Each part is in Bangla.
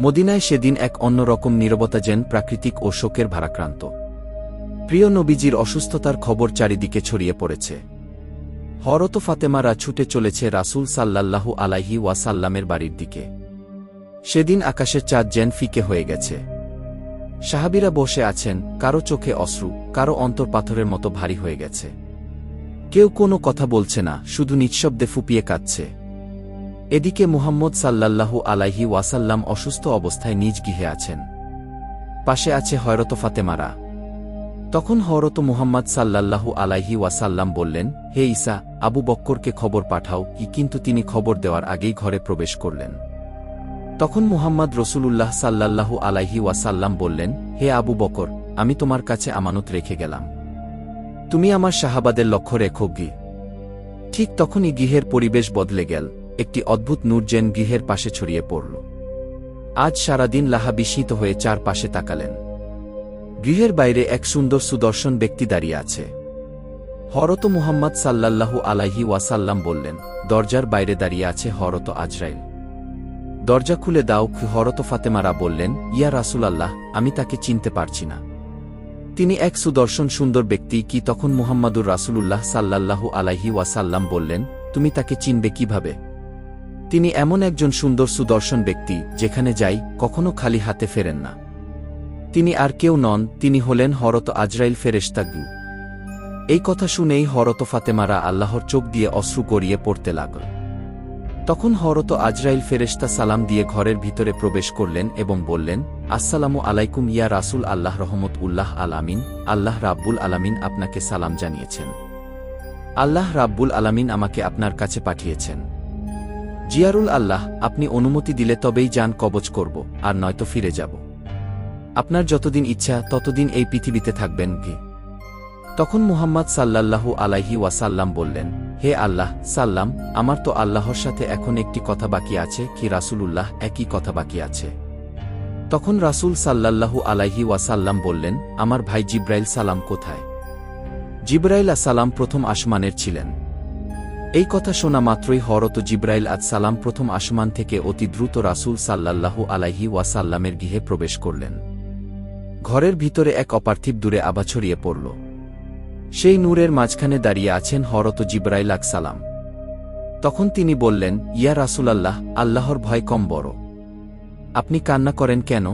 মদিনায় সেদিন এক অন্যরকম নীরবতা যেন প্রাকৃতিক ও শোকের ভারাক্রান্ত। প্রিয় নবীজির অসুস্থতার খবর চারিদিকে ছড়িয়ে পড়েছে। হরত ফাতেমারা ছুটে চলেছে রাসূল সাল্লাল্লাহু আলাইহি ওয়াসাল্লামের বাড়ির দিকে। সেদিন আকাশের চাঁদ যেন ফিকে হয়ে গেছে। সাহাবিরা বসে আছেন, কারও চোখে অশ্রু, কারও অন্তর পাথরের মতো ভারী হয়ে গেছে। কেউ কোনো কথা বলছে না, শুধু নিঃশব্দে ফুপিয়ে কাঁদছে। এদিকে মুহাম্মদ সাল্লাল্লাহু আলাইহি ওয়াসাল্লাম অসুস্থ অবস্থায় নিজ গৃহে আছেন। পাশে আছে হয়রত ফাতেমারা। তখন হরত মুহাম্মদ সাল্লাল্লাহু আলাইহি ওয়াসাল্লাম বললেন, হে ঈসা, আবু বক্করকে খবর পাঠাও কি কিন্তু তিনি খবর দেওয়ার আগেই ঘরে প্রবেশ করলেন। তখন মুহাম্মদ রসুলুল্লাহ সাল্লাল্লাহু আলাইহি ওয়াসাল্লাম বললেন, হে আবু বকর আমি তোমার কাছে আমানত রেখে গেলাম। তুমি আমার শাহাবাদের লক্ষ্য রেখো গি। ঠিক তখনই গৃহের পরিবেশ বদলে গেল। একটি অদ্ভুত নূরজেন গৃহের পাশে ছড়িয়ে পড়ল। আজ সারাদিন লাহা বিস্মিত হয়ে চারপাশে তাকালেন। গৃহের বাইরে এক সুন্দর সুদর্শন ব্যক্তি দাঁড়িয়ে আছে। হরত মুহাম্মদ সাল্লাল্লাহু আলাইহি ওয়াসাল্লাম বললেন, দরজার বাইরে দাঁড়িয়ে আছে হরত আজরাইল। দরজা খুলে দাও, হরত ফাতেমারা বললেন, ইয়া রাসূলাল্লাহ, আমি তাকে চিনতে পারছি না। তিনি এক সুদর্শন সুন্দর ব্যক্তি কি তখন মুহাম্মাদুর রাসূলুল্লাহ সাল্লাল্লাহু আলাইহি ওয়াসাল্লাম বললেন, তুমি তাকে চিনবে কীভাবে? তিনি এমন একজন সুন্দর সুদর্শন ব্যক্তি, যেখানে যাই, কখনো খালি হাতে ফেরেন না। তিনি আর কেউ নন, তিনি হলেন হরত আজরাইল ফেরেশতাগু এই কথা শুনেই হরত ফাতেমারা আল্লাহর চোখ দিয়ে অশ্রু গড়িয়ে পড়তে লাগল। তখন হরত আজরাইল ফেরেশতা সালাম দিয়ে ঘরের ভিতরে প্রবেশ করলেন এবং বললেন, আসসালামু আলাইকুম ইয়া রাসূল আল্লাহ রহমত উল্লাহ আল আমিন, আল্লাহ রাব্বুল আলামিন আপনাকে সালাম জানিয়েছেন। আল্লাহ রাব্বুল আলামিন আমাকে আপনার কাছে পাঠিয়েছেন। জিয়ারুল আল্লাহ, আপনি অনুমতি দিলে তবেই যান কবচ করব, আর নয়তো ফিরে যাব। আপনার যতদিন ইচ্ছা, ততদিন এই পৃথিবীতে থাকবেন কি? তখন মুহাম্মদ সাল্লাল্লাহু আলাইহি ওয়াসাল্লাম বললেন, হে আল্লাহ, সাল্লাম, আমার তো আল্লাহর সাথে এখন একটি কথা বাকি আছে, কি রাসূলুল্লাহ, একই কথা বাকি আছে? তখন রাসূল সাল্লাল্লাহু আলাইহি ওয়াসাল্লাম বললেন, আমার ভাই জিব্রাইল সালাম কোথায়? জিব্রাইল সালাম প্রথম আসমানের ছিলেন। এই কথা শোনা মাত্রই হরত জিব্রাইল আজ সালাম প্রথম আসমান থেকে অতি দ্রুত রাসূল সাল্লাল্লাহু আলাইহি ওয়াসাল্লামের গৃহে প্রবেশ করলেন। ঘরের ভিতরে এক অপার্থিব দূরে আবা ছড়িয়ে পড়ল। সেই নূরের মাঝখানে দাঁড়িয়ে আছেন হরত জিব্রাইল আক সালাম। তখন তিনি বললেন, ইয়া রাসূলাল্লাহ, আল্লাহর ভয় কম বড়। আপনি কান্না করেন কেন?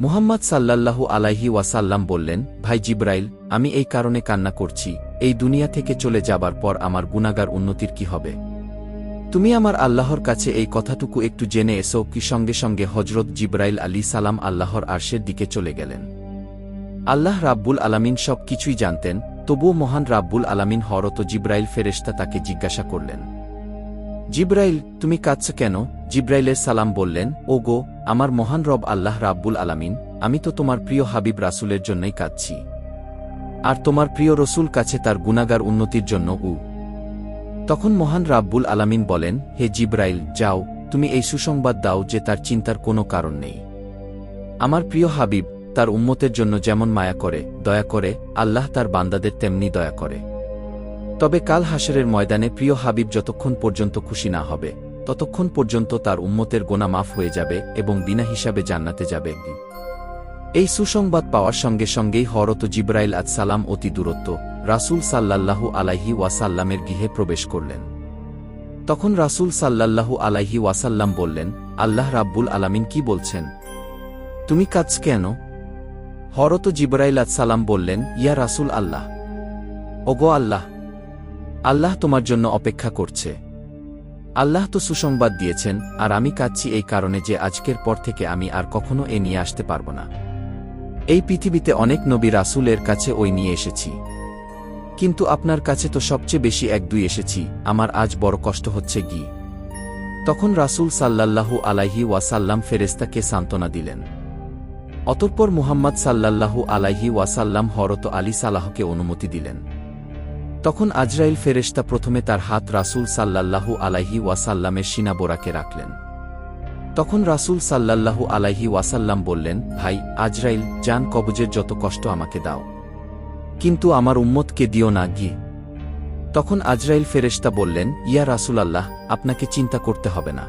মুহাম্মদ সাল্লাল্লাহু আলাইহি ওয়াসাল্লাম বললেন, ভাই জিব্রাইল, আমি এই কারণে কান্না করছি। এই দুনিয়া থেকে চলে যাবার পর আমার গুনাগার উন্নতির কি হবে? তুমি আমার আল্লাহর কাছে এই কথাটুকু একটু জেনে এসো কি সঙ্গে সঙ্গে হজরত জিব্রাইল আলী সালাম আল্লাহর আরশের দিকে চলে গেলেন। আল্লাহ রাব্বুল আলামিন সব কিছুই জানতেন, তবুও মহান রাব্বুল আলামিন হরত জিব্রাইল ফেরেশতা তাকে জিজ্ঞাসা করলেন। জিব্রাইল, তুমি কাঁদছ কেন? জিব্রাইলের সালাম বললেন ও গো আমার মহান রব আল্লাহ রাব্বুল আলামিন, আমি তো তোমার প্রিয় হাবিব রাসুলের জন্যই কাঁদছি। আর তোমার প্রিয় রসুল কাছে তার গুনাগার উন্নতির জন্য উ। তখন মহান রাব্বুল আলামিন বলেন, হে জিব্রাইল, যাও, তুমি এই সুসংবাদ দাও যে তার চিন্তার কোনো কারণ নেই। আমার প্রিয় হাবিব, তার উম্মতের জন্য যেমন মায়া করে, দয়া করে, আল্লাহ তার বান্দাদের তেমনি দয়া করে। তবে কাল হাসরের ময়দানে প্রিয় হাবিব যতক্ষণ পর্যন্ত খুশি না হবে, ততক্ষণ পর্যন্ত তার উম্মতের গোনা মাফ হয়ে যাবে এবং বিনা হিসাবে জান্নাতে যাবে। এই সুসংবাদ পাওয়ার সঙ্গে সঙ্গেই হরত জিব্রাইল সালাম অতি দূরত্ব রাসূল সাল্লাল্লাহু আলাইহি ওয়াসাল্লামের গৃহে প্রবেশ করলেন। তখন রাসূল সাল্লাল্লাহু আলাইহি ওয়াসাল্লাম বললেন, আল্লাহ রাব্বুল আলামিন কি বলছেন? তুমি কাজ কেন? হরত জিব্রাইল সালাম বললেন, ইয়া রাসূল আল্লাহ, ওগো আল্লাহ আল্লাহ তোমার জন্য অপেক্ষা করছে। আল্লাহ তো সুসংবাদ দিয়েছেন, আর আমি কাঁদছি এই কারণে যে আজকের পর থেকে আমি আর কখনো এ নিয়ে আসতে পারব না। এই পৃথিবীতে অনেক নবী রাসূলের কাছে ওই নিয়ে এসেছি। কিন্তু আপনার কাছে তো সবচেয়ে বেশি এক দুই এসেছি, আমার আজ বড় কষ্ট হচ্ছে গি। তখন রাসূল সাল্লাল্লাহু আলাইহি ওয়াসাল্লাম ফেরেস্তাকে সান্ত্বনা দিলেন। অতঃপর মুহাম্মদ সাল্লাল্লাহু আলাইহি ওয়াসাল্লাম হরত আলী সালাহকে অনুমতি দিলেন। তখন আজরাইল ফেরেশতা প্রথমে তার হাত রাসূল সাল্লাল্লাহু আলাইহি ওয়াসাল্লামের সিনাবোরাকে রাখলেন। তখন রাসূল সাল্লাল্লাহু আলাইহি ওয়াসাল্লাম বললেন, ভাই, আজরাইল জান কবজের যত কষ্ট আমাকে দাও। কিন্তু আমার উম্মতকে দিও না, গি। তখন আজরাইল ফেরেশতা বললেন, ইয়া রাসুল আল্লাহ আপনাকে চিন্তা করতে হবে না।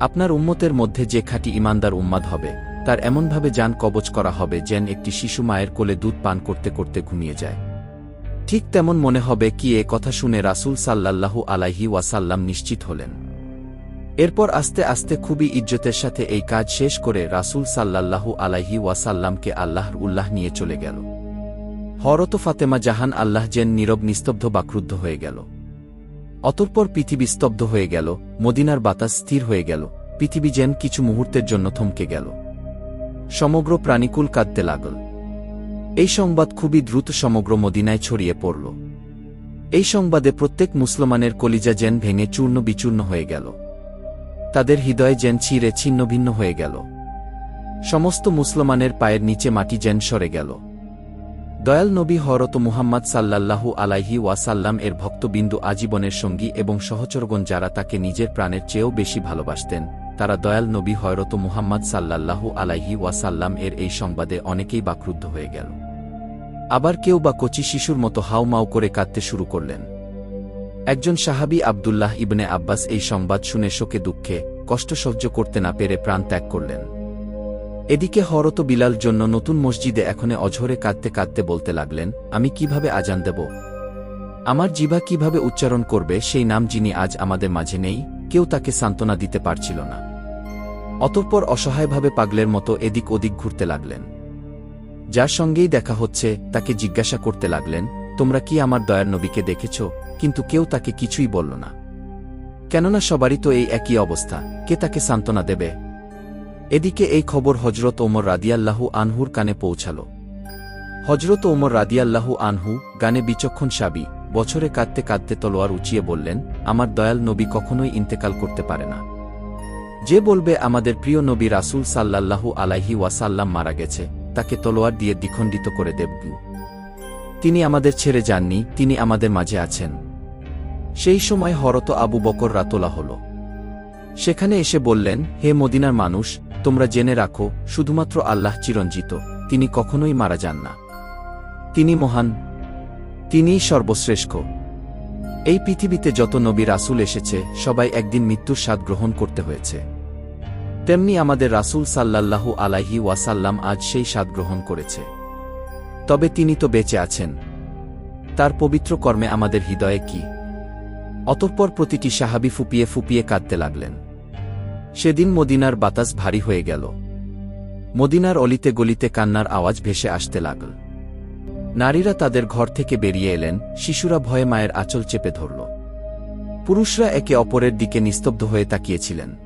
আপনার উম্মতের মধ্যে যে খাঁটি ইমানদার উম্মাদ হবে, তার এমনভাবে যান কবচ করা হবে যেন একটি শিশু মায়ের কোলে দুধ পান করতে করতে ঘুমিয়ে যায়। ঠিক তেমন মনে হবে কি এ কথা শুনে রাসূল সাল্লাল্লাহু আলাইহি ওয়াসাল্লাম নিশ্চিত হলেন। এরপর আস্তে আস্তে খুবই ইজ্জতের সাথে এই কাজ শেষ করে রাসূল সাল্লাল্লাহু আলাইহি ওয়াসাল্লামকে আল্লাহর উল্লাহ নিয়ে চলে গেল। হরত ফাতেমা জাহান আল্লাহ জেন নীরব, নিস্তব্ধ, বাক্রুদ্ধ হয়ে গেল। অতঃপর পৃথিবী স্তব্ধ হয়ে গেল, মদিনার বাতাস স্থির হয়ে গেল, পৃথিবী যেন কিছু মুহূর্তের জন্য থমকে গেল। সমগ্র প্রাণীকুল কাঁদতে লাগল। এই সংবাদ খুবই দ্রুত সমগ্র মদিনায় ছড়িয়ে পড়ল। এই সংবাদে প্রত্যেক মুসলমানের কলিজা যেন ভেঙে চূর্ণ বিচূর্ণ হয়ে গেল। তাদের হৃদয় যেন ছিঁড়ে ছিন্ন ভিন্ন হয়ে গেল। সমস্ত মুসলমানের পায়ের নিচে মাটি যেন সরে গেল। দয়াল নবী হরত মুহাম্মদ সাল্লাল্লাহু আলাইহি ওয়াসাল্লাম এর ভক্তবিন্দু আজীবনের সঙ্গী এবং সহচরগণ যারা তাকে নিজের প্রাণের চেয়েও বেশি ভালোবাসতেন, তারা দয়াল নবী হয়রত মুহাম্মদ সাল্লাল্লাহু আলাইহি ওয়াসাল্লাম এর এই সংবাদে অনেকেই বাক্রুদ্ধ হয়ে গেল। আবার কেউ বা কচি শিশুর মতো হাউমাউ করে কাঁদতে শুরু করলেন। একজন সাহাবী আবদুল্লাহ ইবনে আব্বাস এই সংবাদ শুনে শোকে দুঃখে, কষ্ট সহ্য করতে না পেরে প্রাণ ত্যাগ করলেন। এদিকে হরত বিলাল জন্য নতুন মসজিদে এখনে অঝরে কাঁদতে কাঁদতে বলতে লাগলেন, আমি কীভাবে আজান দেব? আমার জিভা কীভাবে উচ্চারণ করবে সেই নাম যিনি আজ আমাদের মাঝে নেই, কেউ তাকে সান্ত্বনা দিতে পারছিল না। অতঃপর অসহায়ভাবে পাগলের মতো এদিক ওদিক ঘুরতে লাগলেন। যার সঙ্গেই দেখা হচ্ছে, তাকে জিজ্ঞাসা করতে লাগলেন, তোমরা কি আমার দয়ার নবীকে দেখেছ? কিন্তু কেউ তাকে কিছুই বলল না। কেননা সবারই তো এই একই অবস্থা, কে তাকে সান্ত্বনা দেবে? এদিকে এই খবর হজরত ওমর রাদিয়াল্লাহু আনহুর কানে পৌঁছাল। হজরত ওমর রাদিয়াল্লাহু আনহু গানে বিচক্ষণ সাবি, বছরে কাঁদতে কাঁদতে তলোয়ার উঁচিয়ে বললেন, আমার দয়াল নবী কখনোই ইন্তেকাল করতে পারে না। যে বলবে আমাদের প্রিয় নবী রাসুল সাল্লাল্লাহু আলাইহি ওয়াসাল্লাম মারা গেছে, তাকে তলোয়ার দিয়ে দ্বিখণ্ডিত করে দেব তিনি আমাদের ছেড়ে যাননি, তিনি আমাদের মাঝে আছেন। সেই সময় হরত আবু বকর রাতোলা হল। সেখানে এসে বললেন, হে মদিনার মানুষ, তোমরা জেনে রাখো, শুধুমাত্র আল্লাহ চিরঞ্জিত, তিনি কখনোই মারা যান না। তিনি মহান তিনিই সর্বশ্রেষ্ঠ। এই পৃথিবীতে যত নবী রাসূল এসেছে, সবাই একদিন মৃত্যুর স্বাদ গ্রহণ করতে হয়েছে। তেমনি আমাদের রাসূল সাল্লাল্লাহু আলাইহি ওয়াসাল্লাম আজ সেই স্বাদ গ্রহণ করেছে। তবে তিনি তো বেঁচে আছেন। তার পবিত্র কর্মে আমাদের হৃদয়ে কি অতঃপর প্রতিটি সাহাবি ফুপিয়ে ফুপিয়ে কাঁদতে লাগলেন। সেদিন মদিনার বাতাস ভারী হয়ে গেল। মদিনার অলিতে গলিতে কান্নার আওয়াজ ভেসে আসতে লাগল। নারীরা তাদের ঘর থেকে বেরিয়ে এলেন, শিশুরা ভয়ে মায়ের আঁচল চেপে ধরল। পুরুষরা একে অপরের দিকে নিস্তব্ধ হয়ে তাকিয়েছিলেন।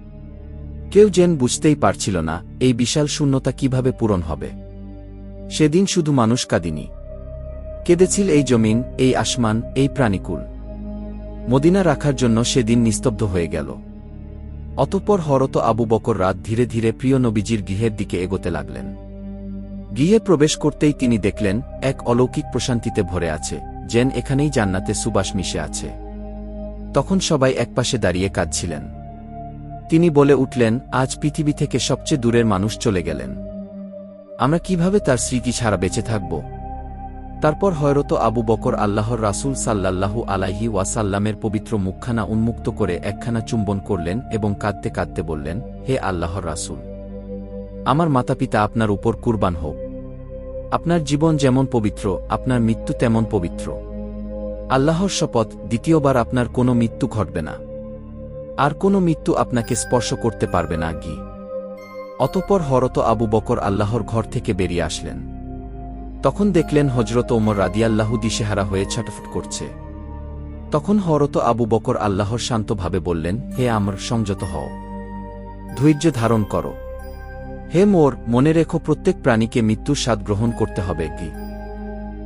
কেউ যেন বুঝতেই পারছিল না, এই বিশাল শূন্যতা কীভাবে পূরণ হবে। সেদিন শুধু মানুষ কাঁদিনি। কেঁদেছিল এই জমিন, এই আসমান, এই প্রাণীকুল। মদিনা রাখার জন্য সেদিন নিস্তব্ধ হয়ে গেল। অতঃপর হরত আবু বকর রাত ধীরে ধীরে প্রিয় নবীজির গৃহের দিকে এগোতে লাগলেন। গৃহে প্রবেশ করতেই তিনি দেখলেন, এক অলৌকিক প্রশান্তিতে ভরে আছে, যেন এখানেই জান্নাতে সুবাস মিশে আছে। তখন সবাই একপাশে দাঁড়িয়ে কাঁদছিলেন। তিনি বলে উঠলেন, আজ পৃথিবী থেকে সবচেয়ে দূরের মানুষ চলে গেলেন। আমরা কীভাবে তার স্মৃতি ছাড়া বেঁচে থাকব? তারপর হয়রত আবু বকর আল্লাহর রাসূল সাল্লাল্লাহু আলাইহি ওয়াসাল্লামের পবিত্র মুখখানা উন্মুক্ত করে একখানা চুম্বন করলেন এবং কাঁদতে কাঁদতে বললেন, হে আল্লাহর রাসূল, আমার মাতাপিতা আপনার উপর কুরবান হোক। আপনার জীবন যেমন পবিত্র, আপনার মৃত্যু তেমন পবিত্র। আল্লাহর শপথ দ্বিতীয়বার আপনার কোনো মৃত্যু ঘটবে না। আর কোনো মৃত্যু আপনাকে স্পর্শ করতে পারবে না কি অতপর হরত আবু বকর আল্লাহর ঘর থেকে বেরিয়ে আসলেন। তখন দেখলেন হজরত ওমর রাদিয়াল্লাহু দিশেহারা হয়ে ছটফট করছে। তখন হরত আবু বকর আল্লাহর শান্তভাবে বললেন, হে আমর, সংযত হও। ধৈর্য ধারণ করো। হে মোর, মনে রেখো প্রত্যেক প্রাণীকে মৃত্যুর স্বাদ গ্রহণ করতে হবে কি?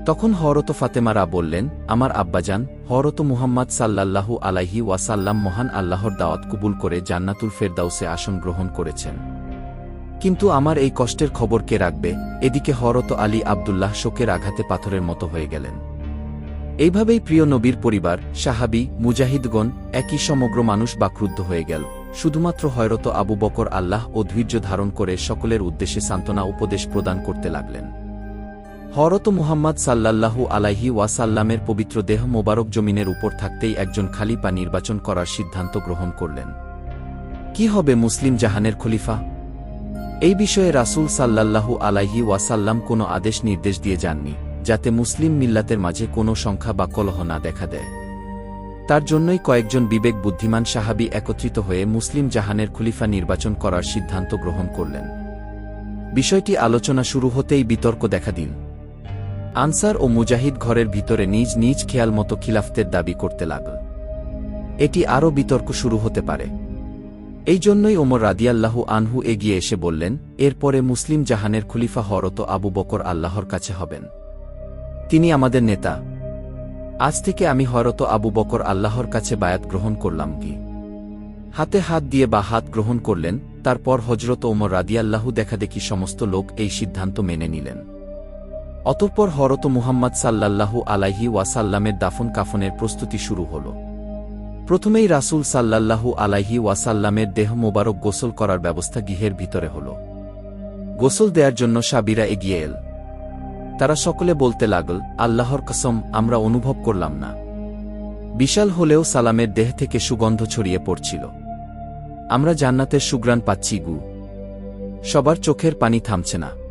তখন হরত ফাতেমারা বললেন, আমার আব্বাজান হরত মুহাম্মদ সাল্লাল্লাহু আলাইহি ওয়াসাল্লাম মহান আল্লাহর দাওয়াত কবুল করে জান্নাতুল ফেরদাউসে আসন গ্রহণ করেছেন। কিন্তু আমার এই কষ্টের খবর কে রাখবে? এদিকে হরত আলী আবদুল্লাহ শোকের আঘাতে পাথরের মতো হয়ে গেলেন। এইভাবেই প্রিয় নবীর পরিবার, সাহাবি, মুজাহিদগণ একই সমগ্র মানুষ বাক্রুদ্ধ হয়ে গেল। শুধুমাত্র হয়রত আবু বকর আল্লাহ ও ধৈর্য ধারণ করে সকলের উদ্দেশ্যে সান্ত্বনা উপদেশ প্রদান করতে লাগলেন। হরত মুহাম্মদ সাল্লাল্লাহু আলাইহি ওয়াসাল্লামের পবিত্র দেহ মোবারক জমিনের উপর থাকতেই একজন খালিপা নির্বাচন করার সিদ্ধান্ত গ্রহণ করলেন। কি হবে মুসলিম জাহানের খলিফা? এই বিষয়ে রাসূল সাল্লাল্লাহু আলাইহি ওয়াসাল্লাম কোনো আদেশ নির্দেশ দিয়ে যাননি, যাতে মুসলিম মিল্লাতের মাঝে কোনো সংখ্যা বা কলহ না দেখা দেয়। তার জন্যই কয়েকজন বিবেক বুদ্ধিমান সাহাবী একত্রিত হয়ে মুসলিম জাহানের খলিফা নির্বাচন করার সিদ্ধান্ত গ্রহণ করলেন। বিষয়টি আলোচনা শুরু হতেই বিতর্ক দেখা দিন আনসার ও মুজাহিদ ঘরের ভিতরে নিজ নিজ খেয়াল মতো খিলাফতের দাবি করতে লাগল। এটি আরও বিতর্ক শুরু হতে পারে। এই জন্যই ওমর রাদিয়াল্লাহু আনহু এগিয়ে এসে বললেন, এরপরে মুসলিম জাহানের খলিফা হরত আবু বকর আল্লাহর কাছে হবেন। তিনি আমাদের নেতা। আজ থেকে আমি হরত আবু বকর আল্লাহর কাছে বায়াত গ্রহণ করলাম কি? হাতে হাত দিয়ে বা হাত গ্রহণ করলেন, তারপর হজরত ওমর রাদিয়াল্লাহু দেখাদেখি সমস্ত লোক এই সিদ্ধান্ত মেনে নিলেন। অতঃপর হরত মুহাম্মদ সাল্লাল্লাহু আলাইহি ওয়াসাল্লামের দাফন কাফনের প্রস্তুতি শুরু হল। প্রথমেই রাসূল সাল্লাল্লাহু আলাইহি ওয়াসাল্লামের দেহ মোবারক গোসল করার ব্যবস্থা গৃহের ভিতরে হল। গোসল দেওয়ার জন্য সাবিরা এগিয়ে এল। তারা সকলে বলতে লাগল, আল্লাহর কসম, আমরা অনুভব করলাম না। বিশাল হলেও সালামের দেহ থেকে সুগন্ধ ছড়িয়ে পড়ছিল। আমরা জান্নাতের সুগ্রাণ পাচ্ছি গু। সবার চোখের পানি থামছে না।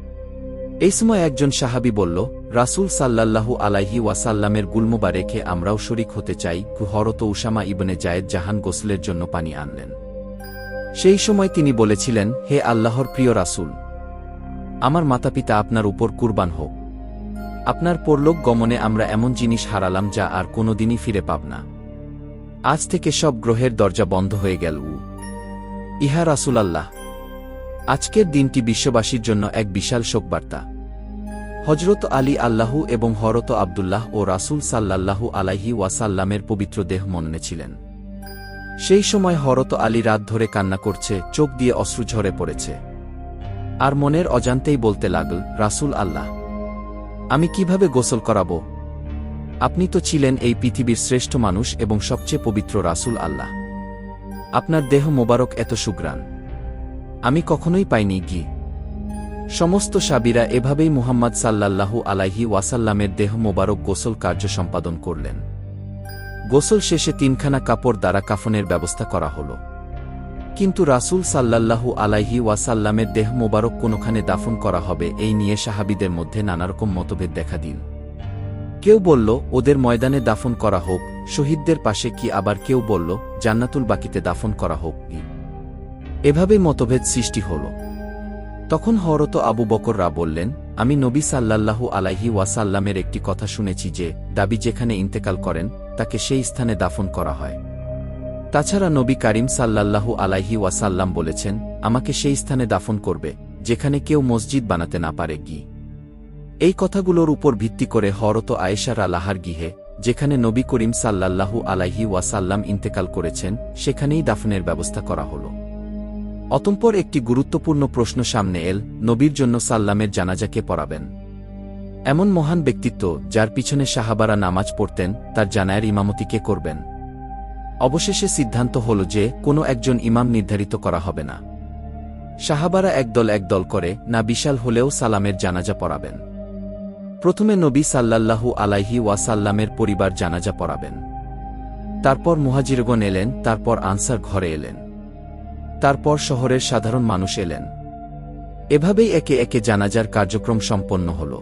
এই সময় একজন সাহাবি বলল, রাসূল সাল্লাল্লাহু আলাইহি ওয়াসাল্লামের গুলমুবা রেখে আমরাও শরিক হতে চাই হরত উসামা ইবনে জায়েদ জাহান গোসলের জন্য পানি আনলেন। সেই সময় তিনি বলেছিলেন, হে আল্লাহর প্রিয় রাসূল, আমার মাতাপিতা আপনার উপর কুরবান হোক। আপনার পরলোক গমনে আমরা এমন জিনিস হারালাম যা আর কোনোদিনই ফিরে পাব না। আজ থেকে সব গ্রহের দরজা বন্ধ হয়ে গেল। ইহা রাসুল আল্লাহ। আজকের দিনটি বিশ্ববাসীর জন্য এক বিশাল শোকবার্তা। হজরত আলী আল্লাহু এবং হরত আবদুল্লাহ ও রাসূল সাল্লাল্লাহু আলাইহি ওয়াসাল্লামের পবিত্র দেহ মননে ছিলেন। সেই সময় হরত আলী রাত ধরে কান্না করছে, চোখ দিয়ে অশ্রু ঝরে পড়েছে। আর মনের অজান্তেই বলতে লাগল, রাসূল আল্লাহ, আমি কীভাবে গোসল করাব? আপনি তো ছিলেন এই পৃথিবীর শ্রেষ্ঠ মানুষ এবং সবচেয়ে পবিত্র রাসূল আল্লাহ। আপনার দেহ মোবারক এত সুগ্রাণ। আমি কখনোই পাইনি গি। সমস্ত সাবিরা এভাবেই মুহাম্মদ সাল্লাল্লাহু আলাইহি ওয়াসাল্লামের দেহ মোবারক গোসল কার্য সম্পাদন করলেন। গোসল শেষে তিনখানা কাপড় দ্বারা কাফনের ব্যবস্থা করা হল। কিন্তু রাসূল সাল্লাল্লাহু আলাইহি ওয়াসাল্লামের দেহ মোবারক কোনোখানে দাফন করা হবে এই নিয়ে সাহাবিদের মধ্যে নানারকম মতভেদ দেখা দিন কেউ বলল, ওদের ময়দানে দাফন করা হোক, শহীদদের পাশে কি আবার কেউ বলল, জান্নাতুল বাকিতে দাফন করা হোক কি এভাবেই মতভেদ সৃষ্টি হল। তখন হরত আবু বকররা বললেন, আমি নবী সাল্লাল্লাহু আলাইহি ওয়াসাল্লামের একটি কথা শুনেছি যে, দাবি যেখানে ইন্তেকাল করেন, তাকে সেই স্থানে দাফন করা হয়। তাছাড়া নবী কারিম সাল্লাল্লাহু আলাইহি ওয়াসাল্লাম বলেছেন, আমাকে সেই স্থানে দাফন করবে, যেখানে কেউ মসজিদ বানাতে না পারে গি এই কথাগুলোর উপর ভিত্তি করে হরত আয়েশার আলাহার গিহে, যেখানে নবী করিম সাল্লাল্লাহু আলাইহি ওয়াসাল্লাম ইন্তেকাল করেছেন, সেখানেই দাফনের ব্যবস্থা করা হল। অতম্পর একটি গুরুত্বপূর্ণ প্রশ্ন সামনে এল, নবীর জন্য সাল্লামের জানাজাকে পড়াবেন। এমন মহান ব্যক্তিত্ব যার পিছনে সাহাবারা নামাজ পড়তেন, তার জানায়ের ইমামতি কে করবেন। অবশেষে সিদ্ধান্ত হল যে, কোনো একজন ইমাম নির্ধারিত করা হবে না। সাহাবারা একদল একদল করে, না বিশাল হলেও সালামের জানাজা পড়াবেন। প্রথমে নবী সাল্লাল্লাহু আলাইহি ওয়াসাল্লামের পরিবার জানাজা পড়াবেন। তারপর মুহাজিরগণ এলেন, তারপর আনসার ঘরে এলেন। তারপর শহরের সাধারণ মানুষ এলেন। এভাবেই একে একে জানাজার কার্যক্রম সম্পন্ন হল।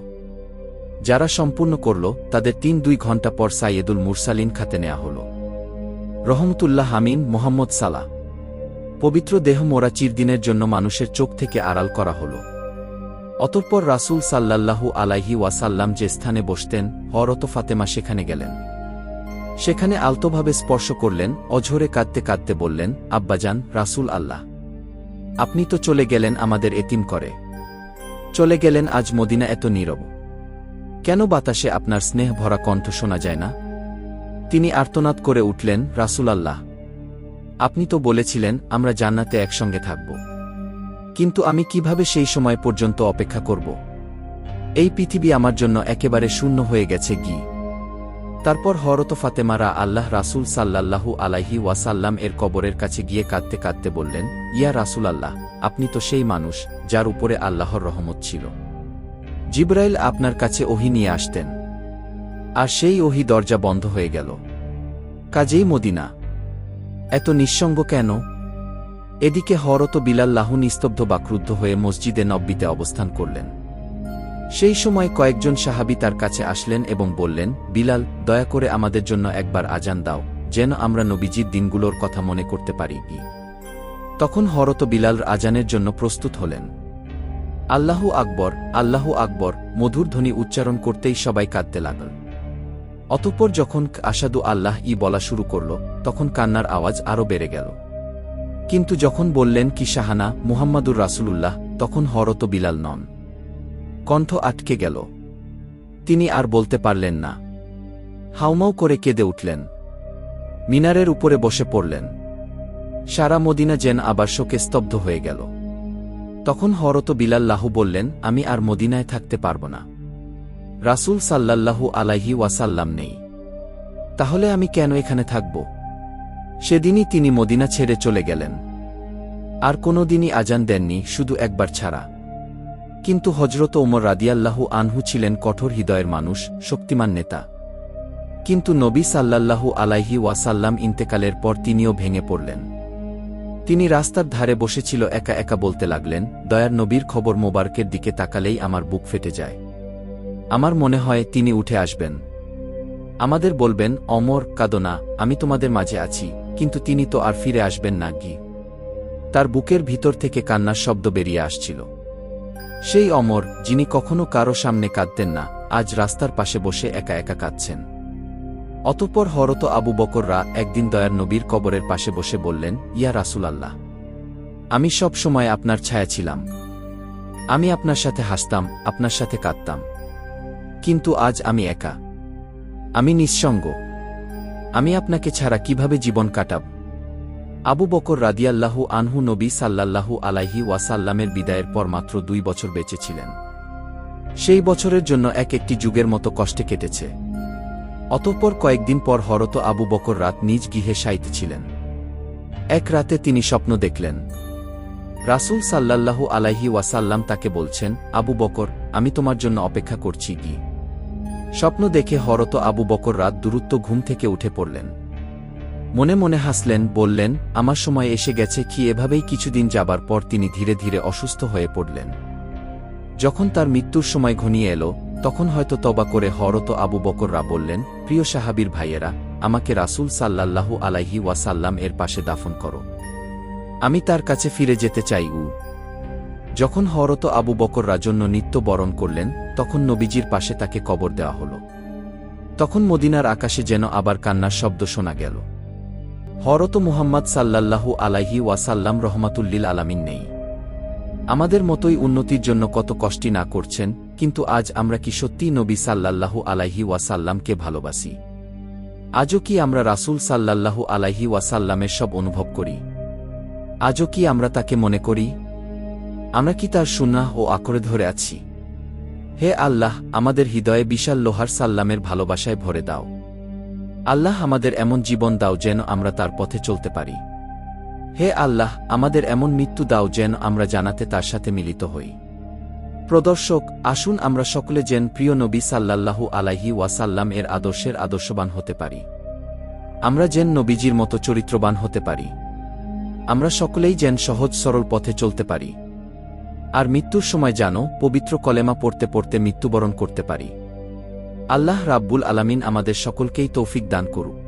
যারা সম্পূর্ণ করল, তাদের তিন দুই ঘণ্টা পর সাইয়েদুল মুরসালিন খাতে নেওয়া হল। রহমতুল্লাহ হামিন মোহাম্মদ সালা পবিত্র দেহ মোরা চিরদিনের জন্য মানুষের চোখ থেকে আড়াল করা হল। অতঃপর রাসূল সাল্লাল্লাহু আলাইহি ওয়াসাল্লাম যে স্থানে বসতেন হরত ফাতেমা সেখানে গেলেন। সেখানে আলতোভাবে স্পর্শ করলেন, অঝরে কাঁদতে কাঁদতে বললেন, আব্বাজান, রাসূল আল্লাহ। আপনি তো চলে গেলেন আমাদের এতিম করে। চলে গেলেন আজ মদিনা এত নীরব। কেন বাতাসে আপনার স্নেহ ভরা কণ্ঠ শোনা যায় না? তিনি আর্তনাদ করে উঠলেন, রাসূল আল্লাহ। আপনি তো বলেছিলেন, আমরা জান্নাতে একসঙ্গে থাকব। কিন্তু আমি কীভাবে সেই সময় পর্যন্ত অপেক্ষা করব? এই পৃথিবী আমার জন্য একেবারে শূন্য হয়ে গেছে গি। তারপর হরত ফাতেমারা আল্লাহ রাসূল সাল্লাল্লাহু আলাইহি ওয়াসাল্লাম এর কবরের কাছে গিয়ে কাঁদতে কাঁদতে বললেন, ইয়া রাসূল আল্লাহ আপনি তো সেই মানুষ যার উপরে আল্লাহর রহমত ছিল। জিব্রাইল আপনার কাছে ওহি নিয়ে আসতেন। আর সেই ওহি দরজা বন্ধ হয়ে গেল। কাজেই মদিনা। এত নিঃসঙ্গ কেন? এদিকে হরত বিলাল লাহু নিস্তব্ধ বা ক্রুদ্ধ হয়ে মসজিদে নব্বিতে অবস্থান করলেন। সেই সময় কয়েকজন সাহাবী তার কাছে আসলেন এবং বললেন, বিলাল, দয়া করে আমাদের জন্য একবার আজান দাও, যেন আমরা নবীজির দিনগুলোর কথা মনে করতে পারি। তখন হরত বিলাল আজানের জন্য প্রস্তুত হলেন। আল্লাহু আকবর আল্লাহু আকবর, মধুর ধ্বনি উচ্চারণ করতেই সবাই কাঁদতে লাগল। অতঃপর যখন আসাদু আল্লাহ ই বলা শুরু করল, তখন কান্নার আওয়াজ আরও বেড়ে গেল। কিন্তু যখন বললেন কি, শাহানা, মুহাম্মাদুর রাসূলুল্লাহ, তখন হরত বিলাল নন। কণ্ঠ আটকে গেল। তিনি আর বলতে পারলেন না। হাউমাউ করে কেঁদে উঠলেন। মিনারের উপরে বসে পড়লেন। সারা মদিনা যেন আবার শোকে স্তব্ধ হয়ে গেল। তখন হরত বিলাল্লাহু বললেন, আমি আর মদিনায় থাকতে পারব না। রাসূল সাল্লাল্লাহু আলাইহি ওয়াসাল্লাম নেই। তাহলে আমি কেন এখানে থাকব? সেদিনই তিনি মদিনা ছেড়ে চলে গেলেন। আর কোনো দিনই আজান দেননি, শুধু একবার ছাড়া। কিন্তু হজরত ওমর রাদিয়াল্লাহু আনহু ছিলেন কঠোর হৃদয়ের মানুষ, শক্তিমান নেতা। কিন্তু নবী সাল্লাল্লাহু আলাইহি ওয়াসাল্লাম ইন্তেকালের পর তিনিও ভেঙে পড়লেন। তিনি রাস্তার ধারে বসেছিল একা একা বলতে লাগলেন, দয়ার নবীর খবর মোবারকের দিকে তাকালেই আমার বুক ফেটে যায়। আমার মনে হয় তিনি উঠে আসবেন। আমাদের বলবেন, অমর কাদনা আমি তোমাদের মাঝে আছি, কিন্তু তিনি তো আর ফিরে আসবেন না, গি। তার বুকের ভিতর থেকে কান্নার শব্দ বেরিয়ে আসছিল। সেই অমর, যিনি কখনো কারও সামনে কাঁদতেন না, আজ রাস্তার পাশে বসে একা একা কাঁদছেন। অতঃপর হরত আবু বকররা একদিন দয়ার নবীর কবরের পাশে বসে বললেন, ইয়া রাসুল আল্লাহ আমি সব সময় আপনার ছায়া ছিলাম। আমি আপনার সাথে হাসতাম, আপনার সাথে কাঁদতাম। কিন্তু আজ আমি একা। আমি নিঃসঙ্গ। আমি আপনাকে ছাড়া কীভাবে জীবন কাটাব? আবু বকর রাদিয়াল্লাহু আনহু নবী সাল্লাল্লাহু আলাইহি ওয়াসাল্লামের বিদায়ের পর মাত্র দুই বছর বেঁচেছিলেন সেই বছরের জন্য এক একটি যুগের মতো কষ্টে কেটেছে। অতঃপর কয়েকদিন পর হরত আবু বকর রাত নিজ গৃহে সাইতেছিলেন এক রাতে তিনি স্বপ্ন দেখলেন। রাসূল সাল্লাল্লাহু আলাইহি ওয়াসাল্লাম তাকে বলছেন, আবু বকর, আমি তোমার জন্য অপেক্ষা করছি কি? স্বপ্ন দেখে হরত আবু বকর রাত দূরত্ব ঘুম থেকে উঠে পড়লেন। মনে মনে হাসলেন, বললেন, আমার সময় এসে গেছে, কি এভাবেই কিছুদিন যাবার পর তিনি ধীরে ধীরে অসুস্থ হয়ে পড়লেন। যখন তার মৃত্যুর সময় ঘনিয়ে এলো, তখন হয়তো তবা করে হরত আবু বকররা বললেন, প্রিয় সাহাবির ভাইয়েরা, আমাকে রাসূল সাল্লাল্লাহু আলাইহি ওয়াসাল্লাম এর পাশে দাফন করো। আমি তার কাছে ফিরে যেতে চাই, উ। যখন হরত আবু বকররা জন্য নিত্য বরণ করলেন, তখন নবীজির পাশে তাকে কবর দেওয়া হল। তখন মদিনার আকাশে যেন আবার কান্নার শব্দ শোনা গেল। হরত মুহাম্মদ সাল্লাল্লাহু আলাইহি ওয়াসাল্লাম রহমাতুল্লিল আলামিন নেই। আমাদের মতোই উন্নতির জন্য কত কষ্টি না করছেন, কিন্তু আজ আমরা কি সত্যিই নবী সাল্লাল্লাহু আলাইহি ওয়াসাল্লামকে ভালোবাসি? আজও কি আমরা রাসূল সাল্লাল্লাহু আলাইহি ওয়াসাল্লামের সব অনুভব করি? আজও কি আমরা তাকে মনে করি? আমরা কি তার সুন্নাহ ও আকরে ধরে আছি? হে আল্লাহ, আমাদের হৃদয়ে বিশাল লোহার সাল্লামের ভালোবাসায় ভরে দাও। আল্লাহ আমাদের এমন জীবন দাও যেন আমরা তার পথে চলতে পারি। হে আল্লাহ, আমাদের এমন মৃত্যু দাও যেন আমরা জানাতে তার সাথে মিলিত হই। প্রদর্শক, আসুন আমরা সকলে যেন প্রিয় নবী সাল্লাল্লাহু আলাইহি ওয়াসাল্লাম এর আদর্শের আদর্শবান হতে পারি। আমরা যেন নবীজির মতো চরিত্রবান হতে পারি। আমরা সকলেই যেন সহজ সরল পথে চলতে পারি। আর মৃত্যুর সময় জানো, পবিত্র কলেমা পড়তে পড়তে মৃত্যুবরণ করতে পারি। আল্লাহ রাব্বুল আলামিন আমাদের সকলকেই তৌফিক দান করুক।